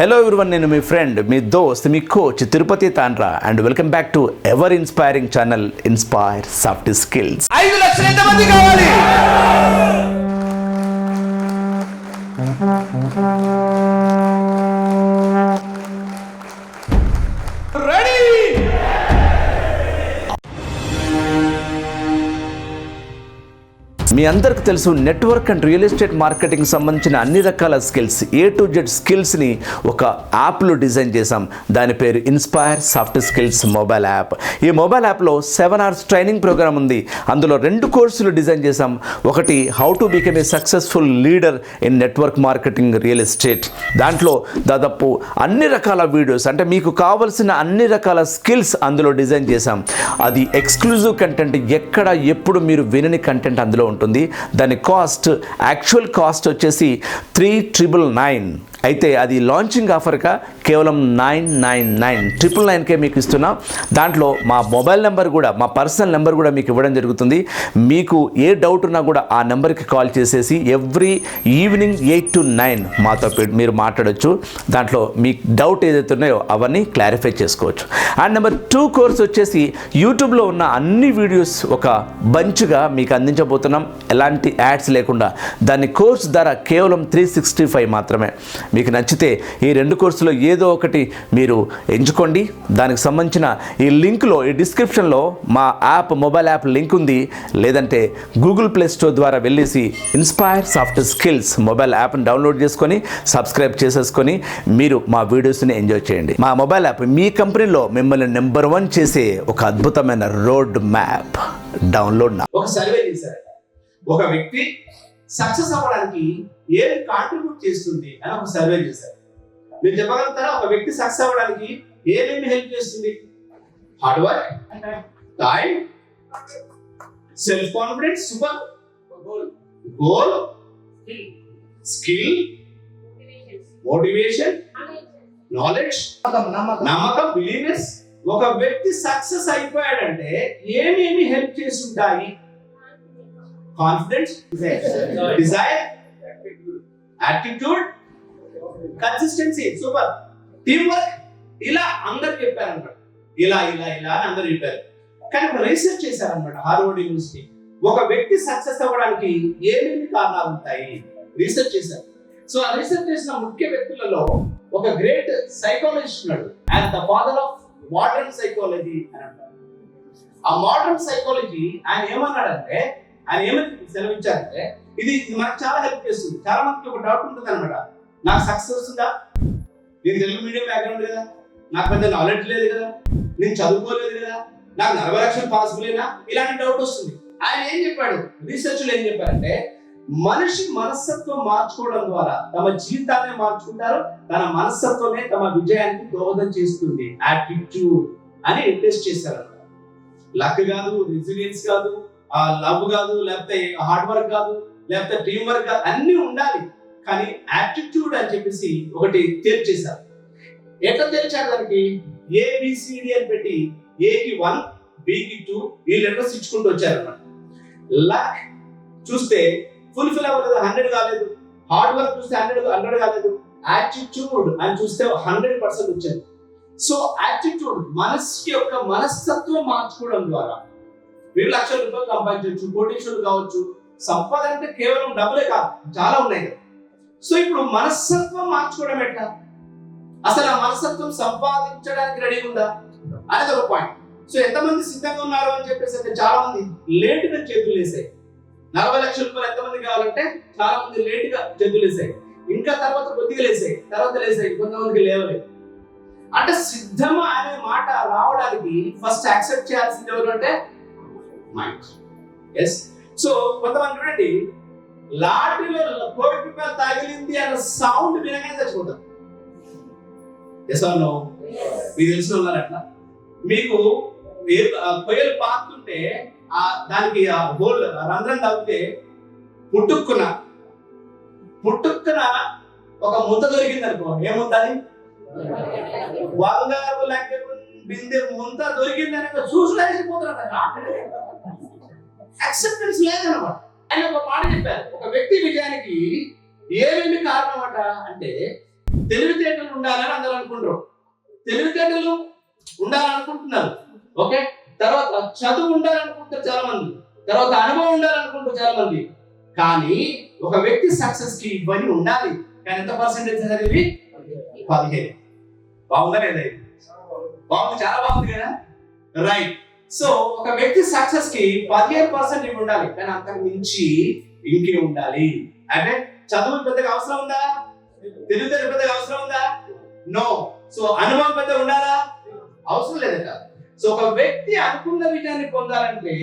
Hello everyone నేను మీ friend మీ దోస్త్ మీ coach Tirupati Tandra and welcome back to ever inspiring channel inspire soft skills ఐదు లక్షలు ఎంతమంది కావాలి? మీ అందరికి తెలుసు network and real estate marketing సంబంధించిన అన్ని రకాల స్కిల్స్ ఏ టు జెడ్ స్కిల్స్ని ఒక యాప్లో డిజైన్ చేశాం. దాని పేరు inspire soft skills mobile app ఈ మొబైల్ యాప్లో సెవెన్ అవర్స్ ట్రైనింగ్ ప్రోగ్రామ్ ఉంది. అందులో రెండు కోర్సులు డిజైన్ చేశాం. ఒకటి how to become a successful leader in network marketing real estate దాంట్లో దాదాపు అన్ని రకాల వీడియోస్ అంటే మీకు కావలసిన అన్ని రకాల స్కిల్స్ అందులో డిజైన్ చేశాం. అది ఎక్స్క్లూజివ్ కంటెంట్ ఎక్కడ ఎప్పుడు మీరు వినని కంటెంట్ అందులో ఉంటుంది. దాని కాస్ట్ యాక్చువల్ కాస్ట్ వచ్చేసి త్రీ ట్రిపుల్ నైన్ అయితే అది లాంచింగ్ ఆఫర్గా కేవలం నైన్ నైన్ నైన్ ట్రిపుల్ నైన్కే మీకు ఇస్తున్నాం. దాంట్లో మా మొబైల్ నెంబర్ కూడా మా పర్సనల్ నెంబర్ కూడా మీకు ఇవ్వడం జరుగుతుంది. మీకు ఏ డౌట్ ఉన్నా కూడా ఆ నెంబర్కి కాల్ చేసేసి every evening eight to nine మాతో మీరు మాట్లాడొచ్చు. దాంట్లో మీ డౌట్ ఏదైతే ఉన్నాయో అవన్నీ క్లారిఫై చేసుకోవచ్చు. అండ్ నెంబర్ టూ కోర్స్ వచ్చేసి యూట్యూబ్లో ఉన్న అన్ని వీడియోస్ ఒక బంచ్గా మీకు అందించబోతున్నాం. ఎలాంటి యాడ్స్ లేకుండా. దాని కోర్స్ ధర కేవలం త్రీ సిక్స్టీ ఫైవ్ మాత్రమే. మీకు నచ్చితే ఈ రెండు కోర్సులో ఏదో ఒకటి మీరు ఎంచుకోండి. దానికి సంబంధించిన ఈ లింక్లో ఈ డిస్క్రిప్షన్లో మా యాప్ మొబైల్ యాప్ లింక్ ఉంది. లేదంటే గూగుల్ ప్లే స్టోర్ ద్వారా వెళ్ళేసి ఇన్స్పైర్ సాఫ్ట్ స్కిల్స్ మొబైల్ యాప్ని డౌన్లోడ్ చేసుకొని సబ్స్క్రైబ్ చేసేసుకొని మీరు మా వీడియోస్ని ఎంజాయ్ చేయండి. మా మొబైల్ యాప్ మీ కంపెనీలో మిమ్మల్ని నెంబర్ వన్ చేసే ఒక అద్భుతమైన రోడ్ మ్యాప్. డౌన్లోడ్ నా ఒక సర్వే ఒక వ్యక్తి సక్సెస్ అవ్వడానికి ఏది కాంట్రిబ్యూట్ చేస్తుంది అని ఒక సర్వే చేశారు. మీరు చెప్పగలుగుతారా? ఒక వ్యక్తి సక్సెస్ అవ్వడానికి ఏమేమి హెల్ప్ చేస్తుంది? Hard work time self confidence super goal skill motivation knowledge నమ్మకం బిలీనెస్ ఒక వ్యక్తి సక్సెస్ అయిపోయాడంటే ఏమేమి హెల్ప్ చేస్తుంటాయి? Confidence desire attitude consistency super team work ఇలా అందరు చెప్పారన్నమాట. ఇలా ఇలా ఇలా అని అందరు చెప్పారు. కానీ రీసెర్చ్ చేశారన్నమాట హార్వర్డ్ యూనివర్సిటీ ఒక వ్యక్తి సక్సెస్ అవ్వడానికి ఏమేమి కారణాలు ఉంటాయి? రీసెర్చ్ చేశారు. సో ఆ రీసెర్చ్ చేసిన ముఖ్య వ్యక్తులలో ఒక గ్రేట్ సైకాలజిస్ట్ ఉన్నాడు. ఆయన the father of modern psychology అని అంటారు. ఆ మోడర్న్ సైకాలజీ ఆయన ఏమన్నాడంటే ఆయన ఏమని సెలవించారంటే ఇది ఇది మనకు చాలా హెల్ప్ చేస్తుంది. చాలా మందికి ఒక డౌట్ ఉంటుంది అనమాట నాకు సక్సెస్ వస్తుందా? నేను తెలుగు మీడియం బ్యాక్గ్రౌండ్ కదా. నాకు పెద్ద నాలెడ్జ్ లేదు కదా. నేను చదువుకోలేదు కదా. నాకు నలభై లక్షలు పాసిబులేనా ఇలాంటి డౌట్ వస్తుంది. ఆయన ఏం చెప్పాడు? రీసెర్చ్లు ఏం చెప్పారంటే మనిషి మనస్తత్వం మార్చుకోవడం ద్వారా తమ జీవితాన్ని మార్చుకుంటారు. తన మనస్తత్వమే తమ విజయానికి దోహదం చేస్తుంది. యాటిట్యూడ్ అని టెస్ట్ చేశారు లక్ కాదు రెసిలియన్స్ కాదు ఆ లవ్ కాదు లేకపోతే హార్డ్ వర్క్ కాదు లేకపోతే టీం వర్క్ కాదు అన్ని ఉండాలి. కానీ యాటిట్యూడ్ అని చెప్పేసి ఒకటి తేల్చేశారు. ఎట్లా తెలిచారు దానికి? ఏబిసిడి అని పెట్టి ఏకి వన్ బికి టూ ఈ లెటర్స్ ఇచ్చుకుంటూ వచ్చారన్నమాట. లక్ చూస్తే ఫుల్ఫిల్ అవ్వలేదు హండ్రెడ్ కాలేదు. హార్డ్ వర్క్ చూస్తే హండ్రెడ్ హండ్రెడ్ కాలేదు. యాటిట్యూడ్ అని చూస్తే హండ్రెడ్ పర్సెంట్ వచ్చింది సో యాటిట్యూడ్ మనస్సు యొక్క మనస్తత్వం మార్చుకోవడం ద్వారా మీరు లక్షల రూపాయలు సంపాదించవచ్చు కోటీశ్వరులు కావచ్చు. సంపద అంటే కేవలం డబ్బులే కాదు చాలా ఉన్నాయి. కదా సో ఇప్పుడు మనస్తత్వం మార్చుకోవడం ఎట్లా? అసలు ఆ మనస్తత్వం సంపాదించడానికి రెడీ ఉందా? అనేది ఒక పాయింట్ సో ఎంతమంది సిద్ధంగా ఉన్నారు అని చెప్పేసి అంటే చాలా మంది లేటుగా చేతులు వేసాయి. నలభై లక్షల రూపాయలు ఎంతమంది కావాలంటే చాలా మంది లేటుగా చేతులు వేసాయి. ఇంకా తర్వాత కొద్దిగా లేసాయి తర్వాత లేసాయి కొంతమందికి లేవలేదు. అంటే సిద్ధమా అనే మాట రావడానికి ఫస్ట్ యాక్సెప్ట్ చేయాల్సింది ఎవరు అంటే మైండ్ ఎస్ సో కొంతమంది చూడండి లాటరీలో కోటి రూపాయలు తగిలింది అన్న సౌండ్ వినగానే చచ్చిపోతారు. ఎస్ నో మీకు తెలిసిన ఉన్నారు అట్లా? మీకు కొయ్యలు పాకుతుంటే ఆ దానికి ఆ హోల్ రంధ్రం తగ్గితే పుట్టుక్కున పుట్టుక్కున ఒక ముద్ద దొరికింది అనుకో ఏముందని బంగారు లెక్క బిందె ముంత దొరికిందని చూసి లేచిపోతున్నాడు యాక్సెప్టెన్స్ లేదనమాట. ఆయన ఒక మాట చెప్పారు. ఒక వ్యక్తి విజయానికి ఏమేమి కారణం అట అంటే తెలివితేటలు ఉండాలని అందరూ అనుకుంటారు. తెలివితేటలు ఉండాలనుకుంటున్నారు. ఓకే? తర్వాత చదువు ఉండాలనుకుంటారు చాలా మంది తర్వాత అనుభవం ఉండాలనుకుంటారు చాలా మంది కానీ ఒక వ్యక్తి సక్సెస్కి ఇవన్నీ ఉండాలి. కానీ ఎంత పర్సెంటేజ్ అనేది? పదిహేను. బాగుందా లేదా ఇది? బాగుంది చాలా బాగుంది కదా? రైట్ సో ఒక వ్యక్తి సక్సెస్కి పదిహేను పర్సెంట్ ఇవి ఉండాలి కానీ అంతకు మించి ఇంకే ఉండాలి. అంటే చదువు పెద్దగా అవసరం ఉందా? తెలివితేట పెద్దగా అవసరం ఉందా? నో సో అనుభవం పెద్ద ఉండాలా? అవసరం లేదట. సో ఒక వ్యక్తి అనుకున్న విజయాన్ని పొందాలంటే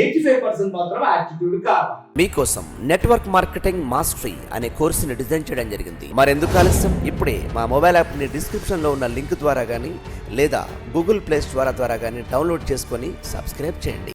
ఎయిటీ ఫైవ్ పర్సెంట్ మాత్రం యాటిట్యూడ్ కావాలి. మీకోసం నెట్వర్క్ మార్కెటింగ్ మాస్టరీ అనే కోర్సుని డిజైన్ చేయడం జరిగింది. మరెందుకు ఆలస్యం? ఇప్పుడే మా మొబైల్ యాప్ని డిస్క్రిప్షన్లో ఉన్న లింక్ ద్వారా కానీ లేదా గూగుల్ ప్లే స్టోర్ ద్వారా కానీ డౌన్లోడ్ చేసుకొని సబ్స్క్రైబ్ చేయండి.